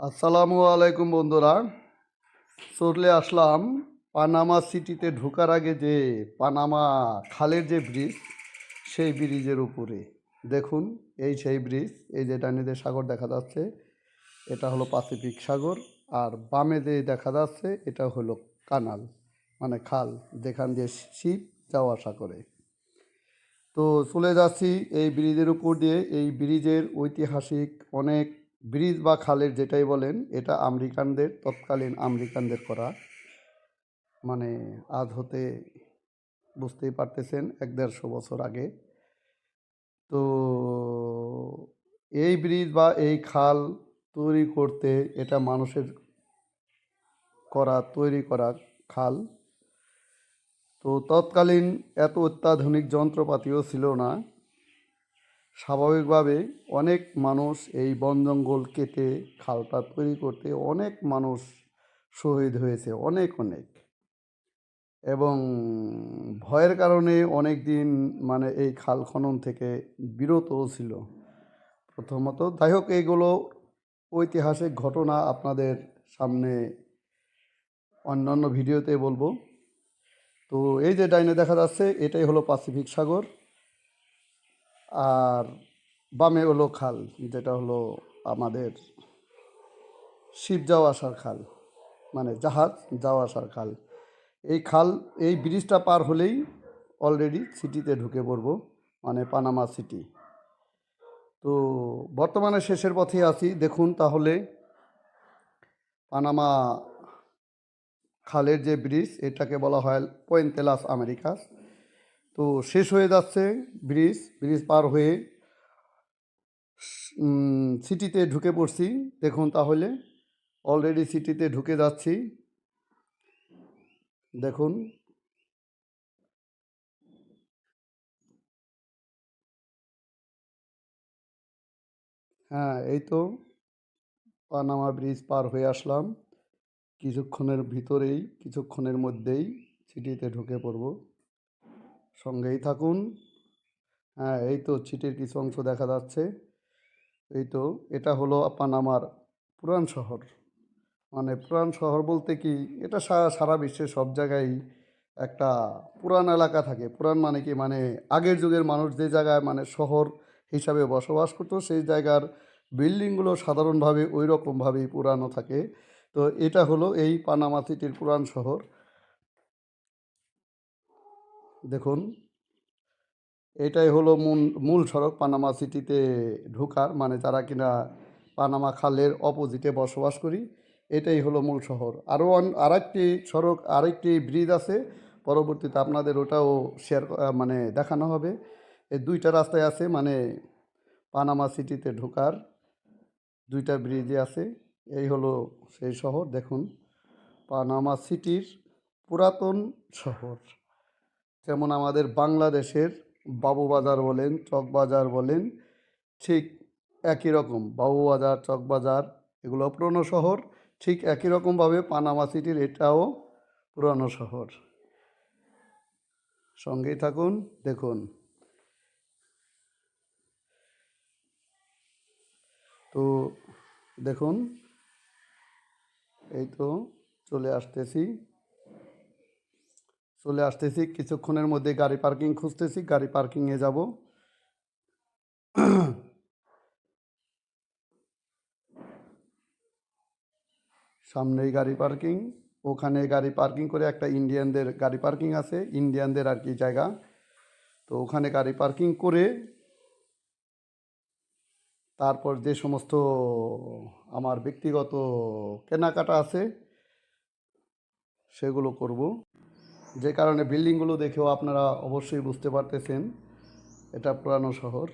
আসসালামু আলাইকুম বন্ধুরা। চলে আসলাম পানামা সিটিতে ঢোকার আগে যে পানামা খালের যে ব্রিজ, সেই ব্রিজের উপরে। দেখুন, এই সেই ব্রিজ, এই যে ডানিতে সাগর দেখা যাচ্ছে, এটা হলো প্যাসিফিক সাগর, আর বামে যে দেখা যাচ্ছে, এটা হলো কানাল মানে খাল, যেখান দিয়ে শিপ যাওয়া আসা করে। তো চলে যাচ্ছি এই ব্রিজের উপর দিয়ে। এই ব্রিজের ঐতিহাসিক অনেক ব্রিজ বা খালের যেটাই বলেন, এটা আমেরিকানদের, তৎকালীন আমেরিকানদের করা। মানে আজ হতে বুঝতেই পারতেছেন, এক দেড়শো বছর আগে। তো এই ব্রিজ বা এই খাল তৈরি করতে এটা মানুষের করা, তৈরি করা খাল। তো তৎকালীন এত অত্যাধুনিক যন্ত্রপাতিও ছিল না। স্বাভাবিকভাবে অনেক মানুষ এই বন জঙ্গল কেটে খালটা তৈরি করতে অনেক মানুষ শহীদ হয়েছে, অনেক অনেক। এবং ভয়ের কারণে অনেক দিন মানে এই খাল খনন থেকে বিরত ছিল। প্রথমত যাই হোক এইগুলো ঐতিহাসিক ঘটনা আপনাদের সামনে অন্যান্য ভিডিওতে বলব। তো এই যে ডাইনে দেখা যাচ্ছে, এটাই হলো প্যাসিফিক সাগর আর বামে হলো খাল, যেটা হলো আমাদের শিপ যাওয়া আসার খাল মানে জাহাজ যাওয়া আসার খাল। এই খাল, এই ব্রিজটা পার হলেই অলরেডি সিটিতে ঢুকে পড়ব মানে পানামা সিটি তো বর্তমানে শেষের পথে আছি, দেখুন তাহলে পানামা খালের যে ব্রিজ, এটাকে বলা হয় পয়েন্তেলাস আমেরিকাস তো শেষ হয়ে যাচ্ছে ব্রিজ ব্রিজ পার হয়ে। সিটিতে ঢুকে পড়ছি, দেখুন তাহলে। অলরেডি সিটিতে ঢুকে যাচ্ছি। দেখুন। হ্যাঁ এই তো। পানামা ব্রিজ পার হয়ে আসলাম। কিছুক্ষণের ভিতরেই, কিছুক্ষণের মধ্যেই সিটিতে ঢুকে পড়ব। সঙ্গেই থাকুন। হ্যাঁ এই তো সিটির কিছু অংশ দেখা যাচ্ছে। এই তো এটা হলো পানামার পুরান শহর। মানে পুরান শহর বলতে কি, এটা সারা বিশ্বের সব জায়গায় একটা পুরান এলাকা থাকে। পুরান মানে কি মানে আগের যুগের মানুষ যে জায়গায় মানে শহর হিসাবে বসবাস করতো, সেই জায়গার বিল্ডিংগুলো সাধারণভাবে ওই রকমভাবেই পুরানো থাকে। তো এটা হলো এই পানামা সিটির পুরান শহর। দেখুন, এটাই হলো মূল মূল সড়ক পানামা সিটিতে ঢোকার মানে যারা কিনা পানামা খালের অপোজিটে বসবাস করি, এটাই হলো মূল শহর। আরও আরেকটি সড়ক, আরেকটি ব্রিজ আছে, পরবর্তীতে আপনাদের ওটাও শেয়ার মানে দেখানো হবে। এই দুইটা রাস্তায় আছে মানে পানামা সিটিতে ঢোকার দুইটা ব্রিজে আছে, এই হলো সেই শহর। দেখুন, পানামা সিটির পুরাতন শহর। যেমন আমাদের বাংলাদেশের বাবুবাজার বলেন, চকবাজার বলেন, ঠিক একই রকম। বাবুবাজার, চকবাজার এগুলো পুরনো শহর, ঠিক একই রকমভাবে পানামা সিটির এটাও পুরনো শহর। সঙ্গেই থাকুন, দেখুন। তো দেখুন, এই তো চলে আসতেছি। চলে আসতেছি। কিছুক্ষণের মধ্যে গাড়ি পার্কিং খুঁজতেছি, গাড়ি পার্কিংয়ে যাব। সামনেই গাড়ি পার্কিং, ওখানে গাড়ি পার্কিং করে একটা ইন্ডিয়ানদের গাড়ি পার্কিং আছে, ইন্ডিয়ানদের আর কি জায়গা। তো ওখানে গাড়ি পার্কিং করে তারপর যে সমস্ত আমার ব্যক্তিগত কেনাকাটা আছে, সেগুলো করব। যে কারণে বিল্ডিংগুলো দেখেও আপনারা অবশ্যই বুঝতে পারতেছেন। এটা পুরানো শহর।